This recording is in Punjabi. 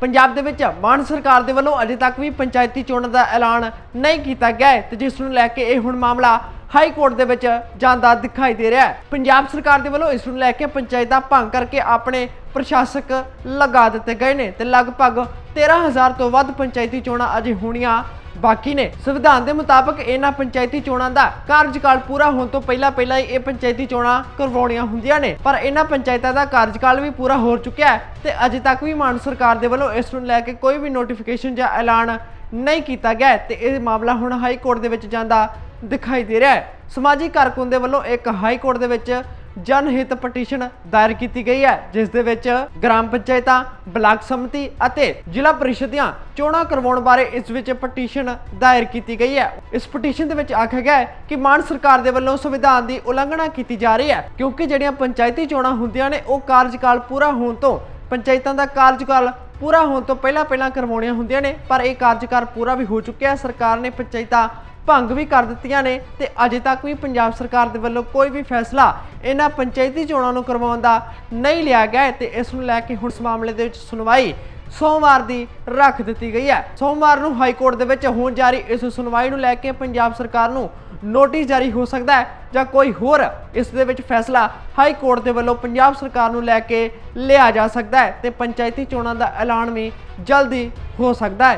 ਪੰਜਾਬ ਦੇ ਵਿੱਚ ਮਾਨ ਸਰਕਾਰ ਦੇ ਵੱਲੋਂ ਅਜੇ ਤੱਕ ਵੀ ਪੰਚਾਇਤੀ ਚੋਣਾਂ ਦਾ ਐਲਾਨ ਨਹੀਂ ਕੀਤਾ ਗਿਆ ਹੈ ਤੇ ਜਿਸ ਨੂੰ ਲੈ ਕੇ ਇਹ ਹੁਣ ਮਾਮਲਾ ਹਾਈ ਕੋਰਟ ਦੇ ਵਿੱਚ ਜਾਂਦਾ ਦਿਖਾਈ ਦੇ ਰਿਹਾ ਹੈ। ਪੰਜਾਬ ਸਰਕਾਰ ਦੇ ਵੱਲੋਂ ਇਸ ਨੂੰ ਲੈ ਕੇ ਪੰਚਾਇਤਾਂ ਭੰਗ ਕਰਕੇ ਆਪਣੇ ਪ੍ਰਸ਼ਾਸਕ ਲਗਾ ਦਿੱਤੇ ਗਏ ਨੇ ਤੇ ਲਗਭਗ 13000 ਤੋਂ ਵੱਧ ਪੰਚਾਇਤੀ ਚੋਣਾਂ ਅਜੇ ਹੋਣੀਆਂ ਬਾਕੀ ਨੇ। ਸੰਵਿਧਾਨ ਦੇ ਮੁਤਾਬਕ ਇਹਨਾਂ ਪੰਚਾਇਤੀ ਚੋਣਾਂ ਦਾ ਕਾਰਜਕਾਲ ਪੂਰਾ ਹੋਣ ਤੋਂ ਪਹਿਲਾਂ ਪਹਿਲਾਂ ਹੀ ਇਹ ਪੰਚਾਇਤੀ ਚੋਣਾਂ ਕਰਵਾਉਣੀਆਂ ਹੁੰਦੀਆਂ ਨੇ। ਪਰ ਇਹਨਾਂ ਪੰਚਾਇਤਾਂ ਦਾ ਕਾਰਜਕਾਲ ਵੀ ਪੂਰਾ ਹੋ ਚੁੱਕਿਆ ਹੈ ਤੇ ਅਜੇ ਤੱਕ ਵੀ ਮਾਨ ਸਰਕਾਰ ਦੇ ਵੱਲੋਂ ਇਸ ਨੂੰ ਲੈ ਕੇ ਕੋਈ ਵੀ ਨੋਟੀਫਿਕੇਸ਼ਨ ਜਾਂ ਐਲਾਨ ਨਹੀਂ ਕੀਤਾ ਗਿਆ ਤੇ ਇਹ ਮਾਮਲਾ ਹੁਣ ਹਾਈ ਕੋਰਟ ਦੇ ਵਿੱਚ ਜਾਂਦਾ ਦਿਖਾਈ ਦੇ ਰਿਹਾ ਹੈ। ਸਮਾਜਿਕ ਕਾਰਕੁਨ ਦੇ ਵੱਲੋਂ ਇੱਕ ਹਾਈ ਕੋਰਟ ਦੇ ਵਿੱਚ ਜਨਹਿਤ ਪਟੀਸ਼ਨ ਦਾਇਰ ਕੀਤੀ ਗਈ ਹੈ, ਜਿਸ ਦੇ ਵਿੱਚ ਗ੍ਰਾਮ ਪੰਚਾਇਤਾਂ, ਬਲਾਕ ਸਮਿਤੀ ਅਤੇ ਜ਼ਿਲ੍ਹਾ ਪ੍ਰੀਸ਼ਦ ਦੀਆਂ ਚੋਣਾਂ ਕਰਵਾਉਣ ਬਾਰੇ ਇਸ ਵਿੱਚ ਪਟੀਸ਼ਨ ਦਾਇਰ ਕੀਤੀ ਗਈ ਹੈ। ਇਸ ਪਟੀਸ਼ਨ ਦੇ ਵਿੱਚ ਆਖਿਆ ਗਿਆ ਹੈ ਕਿ ਮਾਨ ਸਰਕਾਰ ਦੇ ਵੱਲੋਂ ਸੰਵਿਧਾਨ ਦੀ ਉਲੰਘਣਾ ਕੀਤੀ ਜਾ ਰਹੀ ਹੈ, ਕਿਉਂਕਿ ਜਿਹੜੀਆਂ ਪੰਚਾਇਤੀ ਚੋਣਾਂ ਹੁੰਦੀਆਂ ਨੇ, ਉਹ ਕਾਰਜਕਾਲ ਪੂਰਾ ਹੋਣ ਤੋਂ ਪੰਚਾਇਤਾਂ ਦਾ ਕਾਰਜਕਾਲ ਪੂਰਾ ਹੋਣ ਤੋਂ ਪਹਿਲਾਂ ਪਹਿਲਾਂ ਕਰਵਾਉਣੀਆਂ ਹੁੰਦੀਆਂ ਨੇ, ਪਰ ਇਹ ਕਾਰਜਕਾਰ ਪੂਰਾ ਵੀ ਹੋ ਚੁੱਕਿਆ ਸਰਕਾਰ ਨੇ ਪੰਚਾਇਤਾਂ ਭੰਗ ਵੀ ਕਰ ਦਿੱਤੀਆਂ ਨੇ ਤੇ ਅਜੇ ਤੱਕ ਵੀ ਪੰਜਾਬ ਸਰਕਾਰ ਦੇ ਵੱਲੋਂ ਕੋਈ ਵੀ ਫੈਸਲਾ ਇਹਨਾਂ ਪੰਚਾਇਤੀ ਚੋਣਾਂ ਨੂੰ ਕਰਵਾਉਣ ਦਾ ਨਹੀਂ ਲਿਆ ਗਿਆ ਹੈ ਤੇ ਇਸ ਨੂੰ ਲੈ ਕੇ ਹੁਣ ਇਸ ਮਾਮਲੇ ਦੇ ਵਿੱਚ ਸੁਣਵਾਈ ਸੋਮਵਾਰ ਦੀ ਰੱਖ ਦਿੱਤੀ ਗਈ ਹੈ। ਸੋਮਵਾਰ ਨੂੰ ਹਾਈ ਕੋਰਟ ਦੇ ਵਿੱਚ ਹੋਣ ਜਾਰੀ ਇਸ ਸੁਣਵਾਈ ਨੂੰ ਲੈ ਕੇ ਪੰਜਾਬ ਸਰਕਾਰ ਨੂੰ ਨੋਟਿਸ ਜਾਰੀ ਹੋ ਸਕਦਾ ਹੈ ਜਾਂ ਕੋਈ ਹੋਰ ਇਸ ਦੇ ਵਿੱਚ ਫੈਸਲਾ ਹਾਈ ਕੋਰਟ ਦੇ ਵੱਲੋਂ ਪੰਜਾਬ ਸਰਕਾਰ ਨੂੰ ਲੈ ਕੇ ਲਿਆ ਜਾ ਸਕਦਾ ਹੈ ਤੇ ਪੰਚਾਇਤੀ ਚੋਣਾਂ ਦਾ ਐਲਾਨ ਵੀ ਜਲਦੀ ਹੋ ਸਕਦਾ ਹੈ।